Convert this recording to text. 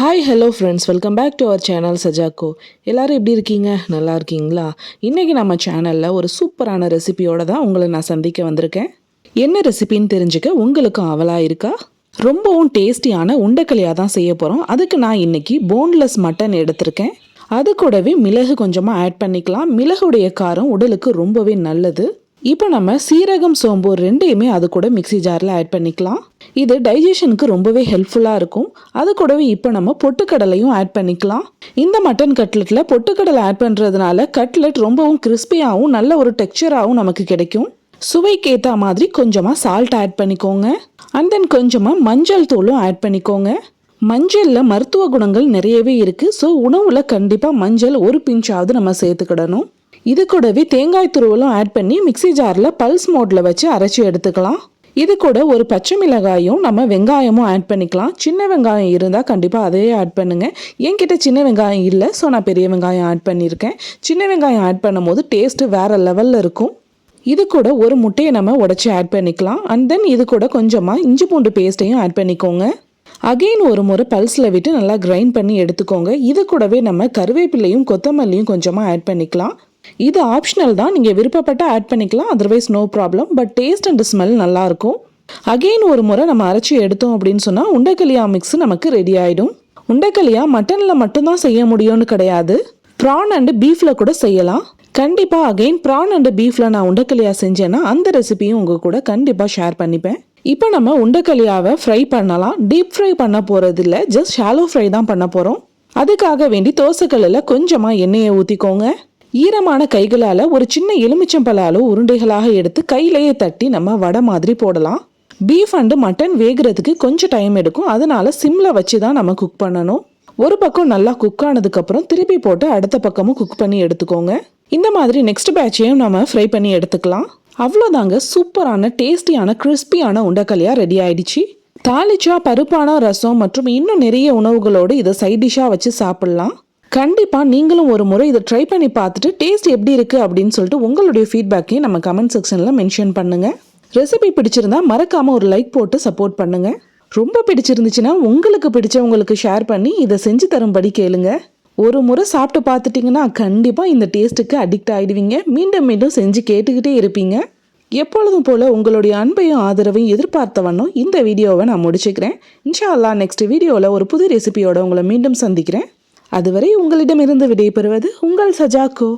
Hi hello friends welcome back to our channel சஜாக்கோ எல்லோரும் எப்படி இருக்கீங்க? நல்லா இருக்கீங்களா? இன்றைக்கி நம்ம சேனலில் ஒரு சூப்பரான ரெசிபியோடு தான் உங்களை நான் சந்திக்க வந்திருக்கேன். என்ன ரெசிபின்னு தெரிஞ்சுக்க உங்களுக்கும் அவலாக இருக்கா? ரொம்பவும் டேஸ்டியான உண்டக்களியாக தான் செய்ய போகிறோம் அதுக்கு நான் இன்னைக்கு போன்லெஸ் மட்டன் எடுத்திருக்கேன். அது கூடவே மிளகு கொஞ்சமாக ஆட் பண்ணிக்கலாம். மிளகுடைய காரம் உடலுக்கு ரொம்பவே நல்லது. இப்போ நம்ம சீரகம் சோம்பு ரெண்டையுமே அது கூட மிக்ஸி ஜாரில் ஆட் பண்ணிக்கலாம். இது டைஜஷனுக்கு ரொம்பவே ஹெல்ப்ஃபுல்லாக இருக்கும். அது கூடவே இப்போ நம்ம பொட்டுக்கடலையும் ஆட் பண்ணிக்கலாம். இந்த மட்டன் கட்லெட்டில் பொட்டுக்கடலை ஆட் பண்ணுறதுனால கட்லெட் ரொம்பவும் கிறிஸ்பியாகவும் நல்ல ஒரு டெக்ஸ்சராகவும் நமக்கு கிடைக்கும். சுவைக்கு ஏற்ற மாதிரி கொஞ்சமாக சால்ட் ஆட் பண்ணிக்கோங்க. அண்ட் தென் கொஞ்சமாக மஞ்சள் தூளும் ஆட் பண்ணிக்கோங்க. மஞ்சளில் மருத்துவ குணங்கள் நிறையவே இருக்குது ஸோ உணவில் கண்டிப்பாக மஞ்சள் ஒரு பிஞ்சாவது நம்ம சேர்த்துக்கிடணும். இது கூடவே தேங்காய் துருவலும் ஆட் பண்ணி மிக்ஸி ஜாரில் பல்ஸ் மோட்டில் வச்சு அரைச்சி எடுத்துக்கலாம். இது கூட ஒரு பச்சை மிளகாயும் நம்ம வெங்காயமும் ஆட் பண்ணிக்கலாம். சின்ன வெங்காயம் இருந்தால் கண்டிப்பாக அதையே ஆட் பண்ணுங்கள் என்கிட்ட சின்ன வெங்காயம் இல்லை ஸோ நான் பெரிய வெங்காயம் ஆட் பண்ணியிருக்கேன் சின்ன வெங்காயம் ஆட் பண்ணும்போது டேஸ்ட்டு வேறு லெவலில் இருக்கும். இது கூட ஒரு முட்டையை நம்ம உடச்சி ஆட் பண்ணிக்கலாம். அண்ட் தென் இது கூட கொஞ்சமாக இஞ்சி பூண்டு பேஸ்ட்டையும் ஆட் பண்ணிக்கோங்க. அகெயின் ஒரு முறை பல்ஸில் விட்டு நல்லா கிரைண்ட் பண்ணி எடுத்துக்கோங்க. இது கூடவே நம்ம கருவேப்பிலையும் கொத்தமல்லியும் கொஞ்சமாக ஆட் பண்ணிக்கலாம். இது ஆப்ஷனல் தான். நீங்கள் விருப்பப்பட்ட ஆட் பண்ணிக்கலாம். Otherwise no problem but taste and smell நல்லாயிருக்கும் அகெயின் ஒரு முறை நம்ம அரைச்சி எடுத்தோம் அப்படின்னு சொன்னால் உண்டைக்கலியா மிக்ஸ் நமக்கு ரெடி ஆகிடும் உண்டைக்கலியா மட்டனில் மட்டும்தான் செய்ய முடியும்னு கிடையாது. ப்ரான் அண்டு பீஃபில் கூட செய்யலாம். கண்டிப்பாக அகெயின் ப்ரான் அண்டு பீஃபில் நான் உண்டைக்கலியா செஞ்சேன்னா அந்த ரெசிபியும் உங்கள் கூட கண்டிப்பாக ஷேர் பண்ணிப்பேன். இப்போ நம்ம உண்டக்கலியாவை ஃப்ரை பண்ணலாம். டீப் ஃப்ரை பண்ண போகிறது இல்லை ஜஸ்ட் ஷாலோ ஃப்ரை தான் பண்ண போகிறோம் அதுக்காக வேண்டி தோசைக்கல்லில் கொஞ்சமாக எண்ணெயை ஊற்றிக்கோங்க ஈரமான கைகளால் ஒரு சின்ன எலுமிச்சம்பழ அளவு உருண்டைகளாக எடுத்து கையிலேயே தட்டி நம்ம வடை மாதிரி போடலாம். பீஃப் அண்டு மட்டன் வேகிறதுக்கு கொஞ்சம் டைம் எடுக்கும். அதனால சிம்மில் வச்சு தான் நம்ம குக் பண்ணணும். ஒரு பக்கம் நல்லா குக் ஆனதுக்கப்புறம் திருப்பி போட்டு அடுத்த பக்கமும் குக் பண்ணி எடுத்துக்கோங்க. இந்த மாதிரி நெக்ஸ்ட் பேட்சையும் நம்ம ஃப்ரை பண்ணி எடுத்துக்கலாம். அவ்வளோதாங்க சூப்பரான டேஸ்டியான கிறிஸ்பியான உண்டக்கலியாக ரெடி ஆயிடுச்சு. தாளிச்சா பருப்பான ரசம் மற்றும் இன்னும் நிறைய உணவுகளோடு இதை சைட் டிஷ்ஷாக வச்சு சாப்பிட்லாம். கண்டிப்பாக நீங்களும் ஒரு முறை இதை ட்ரை பண்ணி பார்த்துட்டு டேஸ்ட் எப்படி இருக்குது அப்படின்னு சொல்லிட்டு உங்களுடைய ஃபீட்பேக்கையும் நம்ம கமெண்ட் செக்ஷனில் மென்ஷன் பண்ணுங்கள் ரெசிபி பிடிச்சிருந்தா மறக்காமல் ஒரு லைக் போட்டு சப்போர்ட் பண்ணுங்கள் ரொம்ப பிடிச்சிருந்துச்சுன்னா உங்களுக்கு பிடிச்சவங்களுக்கு ஷேர் பண்ணி இதை செஞ்சு தரும்படி கேளுங்க. ஒரு முறை சாப்பிட்டு பார்த்துட்டிங்கன்னா கண்டிப்பாக இந்த டேஸ்ட்டுக்கு அடிக்ட் ஆகிடுவீங்க மீண்டும் மீண்டும் செஞ்சு கேட்டுக்கிட்டே இருப்பீங்க. எப்பொழுதும் போல் உங்களுடைய அன்பையும் ஆதரவையும் எதிர்பார்த்த வண்ணம் இந்த வீடியோவை நான் முடிச்சுக்கிறேன். இன்ஷா அல்லா நெக்ஸ்ட் வீடியோவில் ஒரு புது ரெசிபியோட உங்களை மீண்டும் சந்திக்கிறேன். அதுவரை உங்களிடமிருந்து விடைபெறுவது உங்கள் சஜாக்கோ